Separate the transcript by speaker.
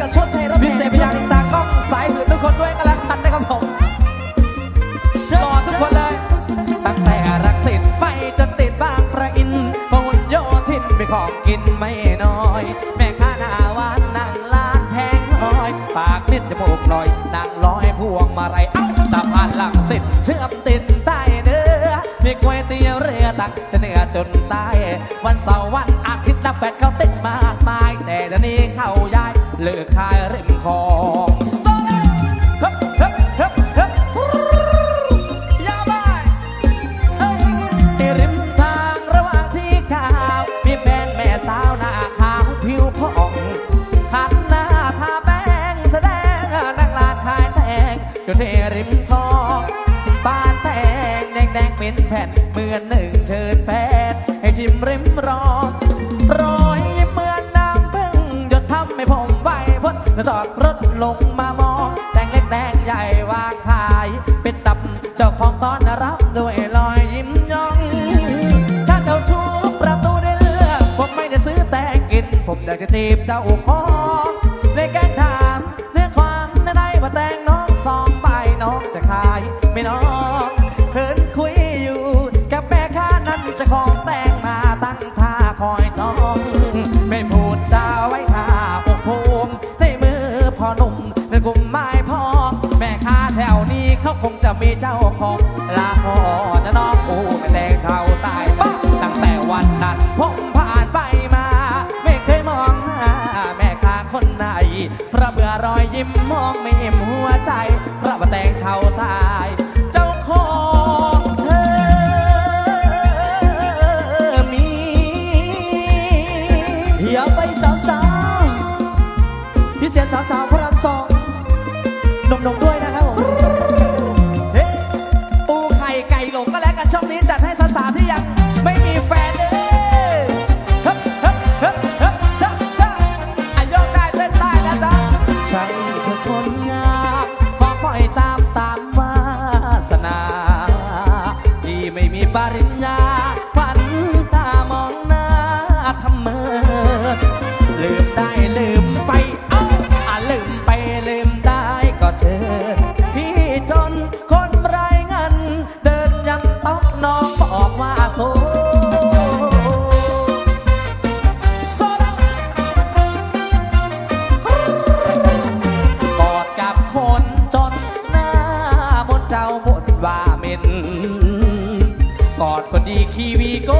Speaker 1: กับชดในรถพิเศษพยัง
Speaker 2: ตากล้องสายหื่นทุกคนด้วยกันแล้วกันนะครับผมหล่อทุกคนเลย ตั้งแต่รักสิทไปจนติดบางพระอินพหุโยทินไปของกินไม่น้อย แม่ค้าหน้าวานนั่งร้านแทงหอย ปากนิดจะโมูกลอยนั่งร้อยพวงมาไรเอ้าตาผ่านหลังสิทนเชื่อมติดใต้เนื้อมีก๋วยเตี๋ยวเรือตักแต่เนื้อจนตายวันเสาร์วันอาทิตย์นับแปดเขาติดมา เลิกขายริมคลองฮึบฮึบฮึบฮึบยาวไปที่ริมทางระหว่างที่ข่ามีแฟนแม่สาวหน้าขาวผิวผ่องหันหน้าทาแป้งแสดงนั่งลานขายแตงอยู่ที่ริมคลองบ้านแตงแดงแดงๆเป็นแผ่นเหมือนหนึ่งเชิญแฟน แล้วจอดรถลงมามองแตงเล็กแดงใหญ่วางขาย เป็นตับเจ้าของตอนรับด้วยรอยยิ้มย่อง ถ้าเจ้าชูประตูได้เลือกผมไม่ได้ซื้อแต่กิน ผมอยากจะจีบเจ้าของในแกล้งถามเรื่องความในในว่าแต่งน้องสองใบน้องจะขา มีเจ้าของลาพอนะน้องโอ้ไม่แต่งเท่าตายบ้าตั้งแต่วันนั้นผมผ่านไปมา ไม่เคยมองหน้าแม่ค้าคนไหนเพราะเบื่อรอยยิ้มมองไม่ยิ้มหัวใจ เพราะว่าแต่งเท่าตายเจ้าของเธอมี
Speaker 1: อย่าไปสาวๆพี่เสียสาวๆพระรามสอง
Speaker 2: เชิญ พี่จนคนไรเงิน เดินยังต้องน้องบอกว่าโซกอดกับคนจนหน้ามนเจ้าบนว่าเม็นกอดคนดีคีวีก็